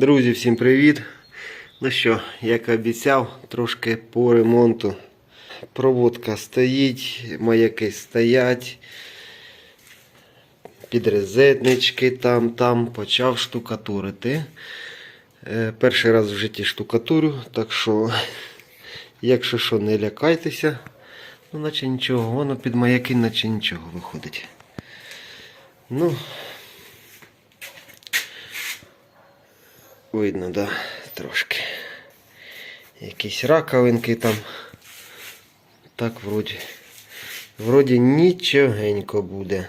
Друзі, всім привіт! Ну що, як обіцяв, трошки по ремонту. Проводка стоїть, маяки стоять. Підрезетнички там, там почав штукатурити. Е, перший раз в житті штукатурю, так що, якщо що, не лякайтеся, ну наче нічого, воно під маяки, наче нічого виходить. Ну, Видно, да, трошки. Якісь раковинки там. Так вроді. Вроді нічогенько буде.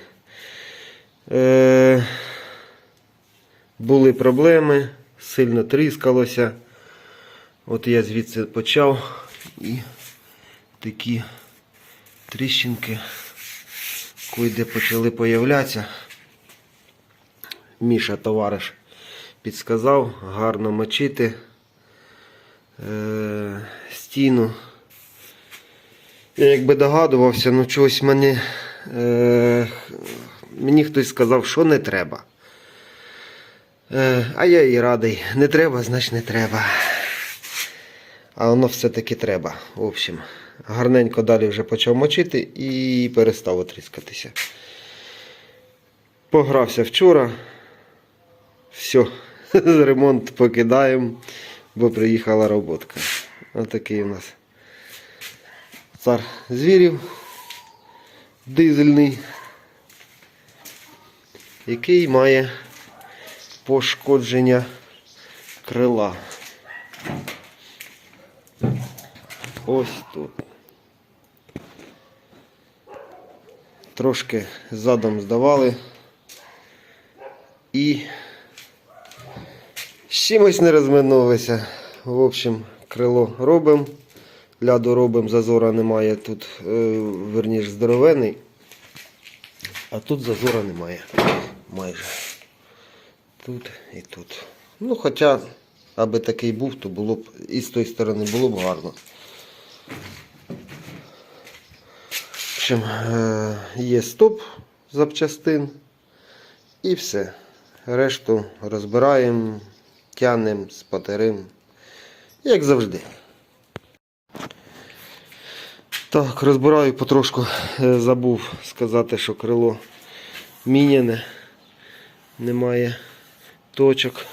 Е, були проблеми, сильно тріскалося. От я звідси почав і такі тріщинки куди почали появлятися. Міша товариш підсказав гарно мочити е, стіну. Я якби догадувався, ну чогось мене, е, мені хтось сказав, що не треба. Е, а я і радий. Не треба, значить не треба. А воно все-таки треба. В общем, гарненько далі вже почав мочити і перестав отріскатися. Погрався вчора. Все, ремонт покидаємо, бо приїхала роботка. Отакий у нас цар звірів дизельний, який має пошкодження крила. Ось тут. Трошки задом здавали і з чимось не розминулися. В общем, крило робимо, ляду робимо, зазора немає. Тут, е, верніш, здоровений, а тут зазора немає. Майже. Тут і тут. Ну, хоча, аби такий був, то було б і з тої сторони було б гарно. В общем, е, є стоп запчастин і все. Решту розбираємо, тянемо, спатерим, як завжди. Так, розбираю потрошку, Е, забув сказати, що крило міняне, немає точок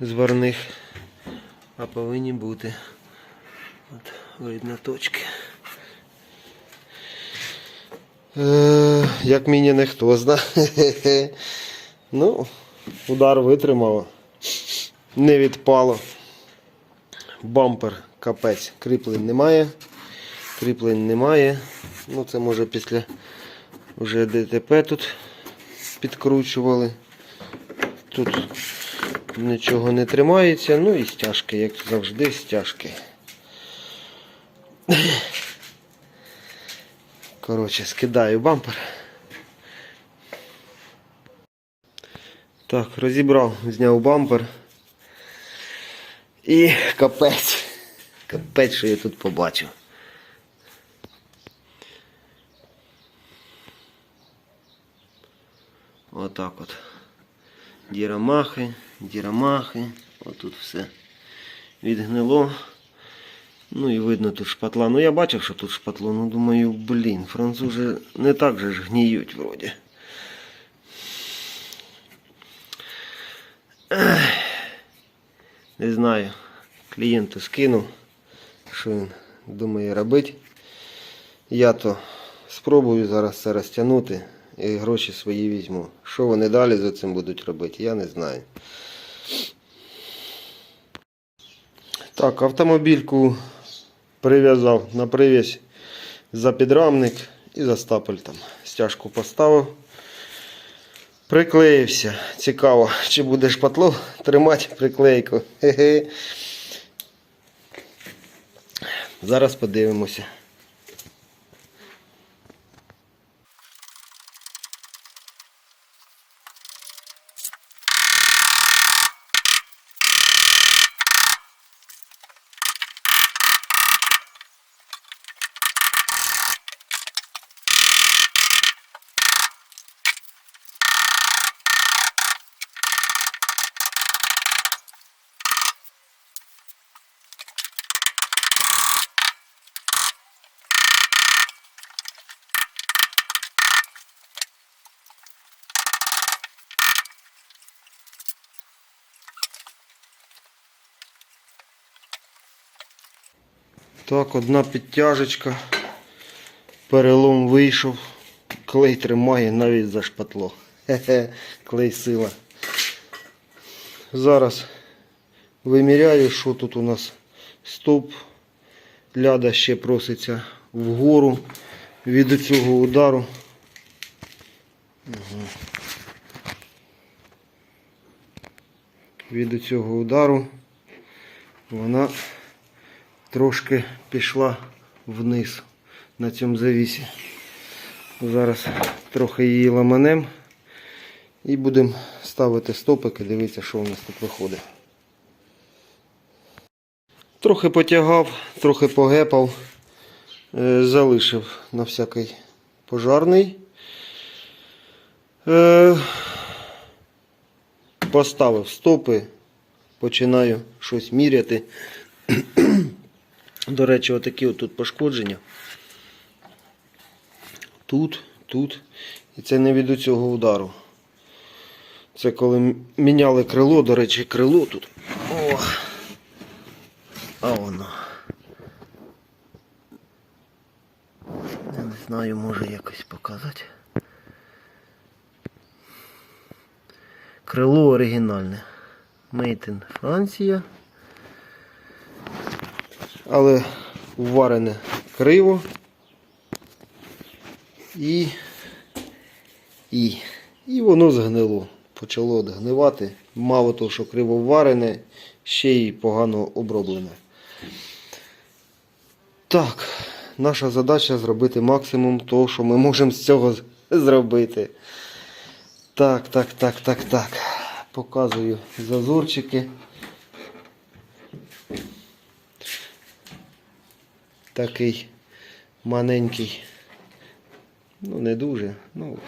зварних, а повинні бути. От, видно точки. Е, як міняне, хто зна. ну, удар витримало. Не відпало. Бампер капець. Кріплень немає. Кріплень немає. Ну, це може після вже ДТП тут підкручували. Тут нічого не тримається. Ну і стяжки, як завжди, стяжки. Коротше, скидаю бампер. Так, розібрав, зняв бампер. І капець. Капець, що я тут побачив. Отак от. Дірамахи, дірамахи. Отут все відгнило. Ну і видно тут шпатла. Ну я бачив, що тут шпатло. Ну думаю, блін, французи не так же ж гніють вроді. Не знаю. Клієнту скинув, що він думає робити. Я то спробую зараз це розтягнути і гроші свої візьму. Що вони далі за цим будуть робити, я не знаю. Так, автомобільку прив'язав на прив'язь за підрамник і за стапель там стяжку поставив. Приклеївся. Цікаво, чи буде шпатло тримати приклейку. Хе-хе. Зараз подивимося. Так, одна підтяжечка. Перелом вийшов. Клей тримає навіть за шпатло. Хе-хе, клей сила. Зараз виміряю, що тут у нас стоп. Ляда ще проситься вгору від цього удару. Угу. Від цього удару вона трошки пішла вниз на цьому завісі. Зараз трохи її ламанем і будемо ставити стопики, дивитися, що у нас тут виходить. Трохи потягав, трохи погепав, е, залишив на всякий пожарний. Е, Поставив стопи, починаю щось міряти. До речі, отакі отут пошкодження. Тут, тут. І це не від цього удару. Це коли міняли крило, до речі, крило тут. О! А воно. Я не знаю, може якось показати. Крило оригінальне. In Франція. Але варене криво. І, і, і воно згнило. Почало гнивати. Мало того, що криво варене, ще й погано оброблене. Так, наша задача зробити максимум того, що ми можемо з цього зробити. Так, так, так, так, так. Показую зазорчики. Такий маленький. Ну, не дуже. Ну,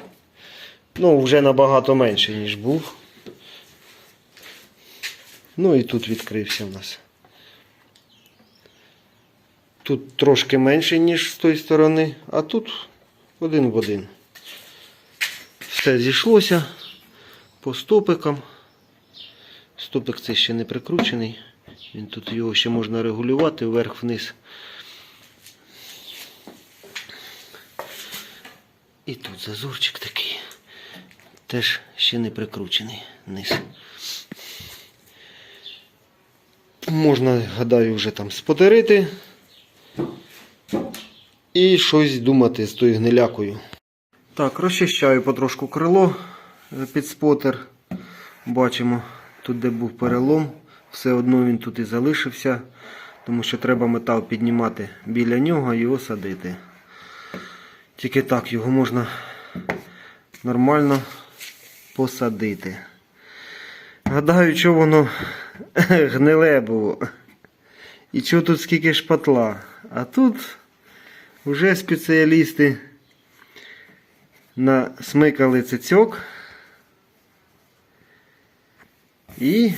ну вже набагато менше, ніж був. Ну і тут відкрився в нас. Тут трошки менше, ніж з тої сторони, а тут один в один. Все зійшлося по стопикам. Стопик цей ще не прикручений. Він тут його ще можна регулювати вверх-вниз. І тут зазорчик такий. Теж ще не прикручений вниз. Можна, гадаю, вже там спотерити і щось думати з тою гнилякою. Так, розчищаю потрошку крило е, під спотер. Бачимо, тут де був перелом, все одно він тут і залишився, тому що треба метал піднімати біля нього і його садити. Тільки так його можна нормально посадити. Гадаю, що воно гниле було. І що тут скільки шпатла. А тут вже спеціалісти насмикали цицьок і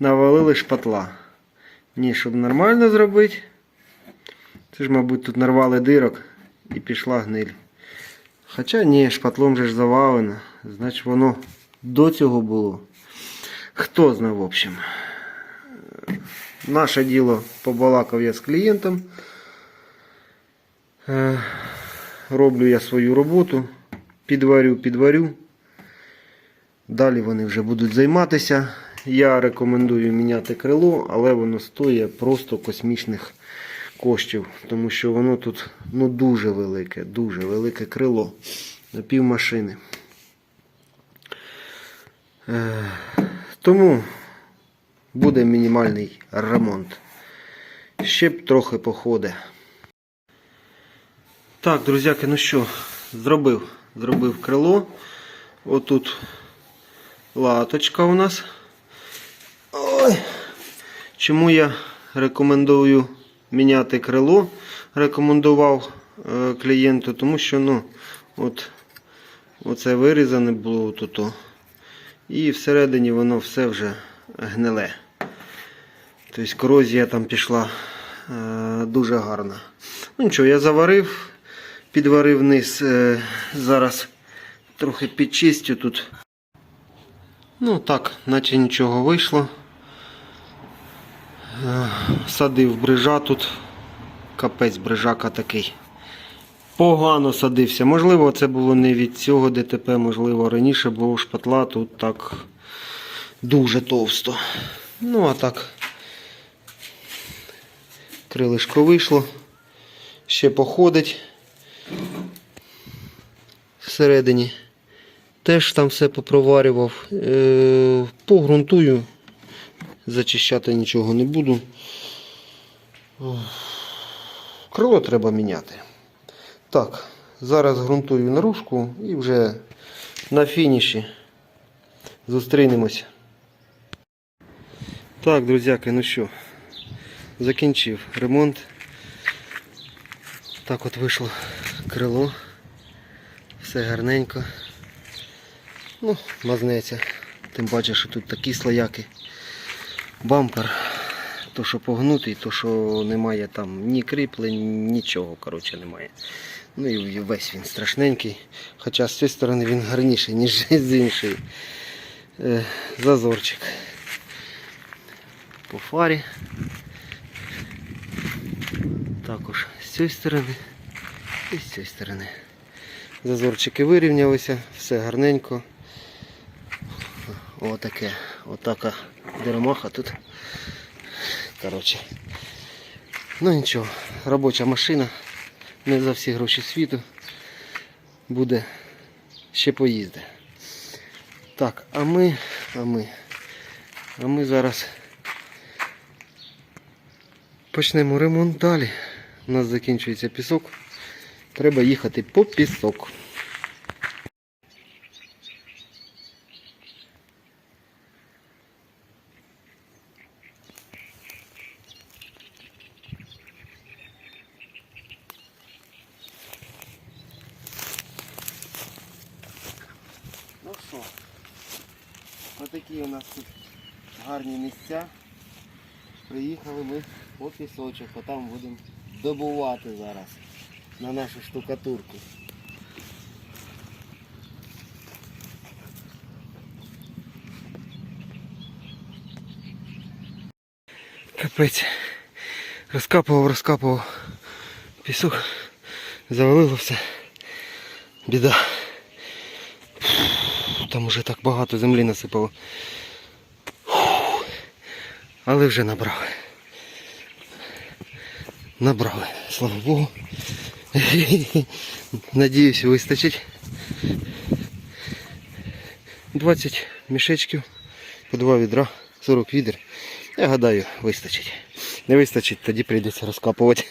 навалили шпатла. Ні, щоб нормально зробити. Це ж, мабуть, тут нарвали дирок і пішла гниль. Хоча ні, шпатлом же ж завалено. Значить воно до цього було. Хто знає, в общем. Наше діло побалакав я з клієнтом. Е, Роблю я свою роботу, підварю, підварю. Далі вони вже будуть займатися. Я рекомендую міняти крило, але воно стоїть просто космічних коштів, тому що воно тут ну, дуже велике, дуже велике крило на пів машини. Е, Тому буде мінімальний ремонт. Ще б трохи походить. Так, друзяки, ну що, зробив. Зробив крило. Отут латочка у нас. Ой. Чому я рекомендую міняти крило? Рекомендував е, клієнту, тому що ну, от, оце вирізане було тут. І всередині воно все вже гниле. Тобто корозія там пішла е, дуже гарна. Ну нічого, я заварив, підварив низ. Е, зараз трохи підчистю тут. Ну так, наче нічого вийшло. Е, Садив брижа тут Капець брижака такий. Погано садився. Можливо, це було не від цього ДТП, можливо, раніше було шпатла, тут так дуже товсто. Ну, а так. Крилишко вийшло. Ще походить. Всередині. Теж там все попроварював. Е, погрунтую. Зачищати нічого не буду. Крило треба міняти. Так, зараз ґрунтую наружку і вже на фініші зустрінемось. Так, друзяки, ну що, закінчив ремонт. Так от вийшло крило. Все гарненько. Ну, мазнеться. Тим паче, що тут такі слояки. Бампер. То, що погнутий, то, що немає там ні кріплень, нічого, коротше, немає. Ну і весь він страшненький. Хоча з цієї сторони він гарніший, ніж з іншої. Е, зазорчик. По фарі. Також з цієї сторони і з цієї сторони. Зазорчики вирівнялися, все гарненько. Отаке, отака деремаха тут. Коротше. Ну нічого, робоча машина. Не за всі гроші світу. Буде ще поїзди. Так, а ми, а ми, а ми зараз почнемо ремонт далі. У нас закінчується пісок. Треба їхати по пісок. Ну що, отакі у нас тут гарні місця. Приїхали ми по пісочок, а там будемо добувати зараз на нашу штукатурку. Капець. Розкапував, розкапував пісок, завалило все. Біда. Там уже так багато землі насипало. Але вже набрали. Набрали, слава Богу. Надіюсь, вистачить. 20 мішечків, по два відра, 40 відер. Я гадаю, вистачить. Не вистачить, тоді прийдеться розкапувати.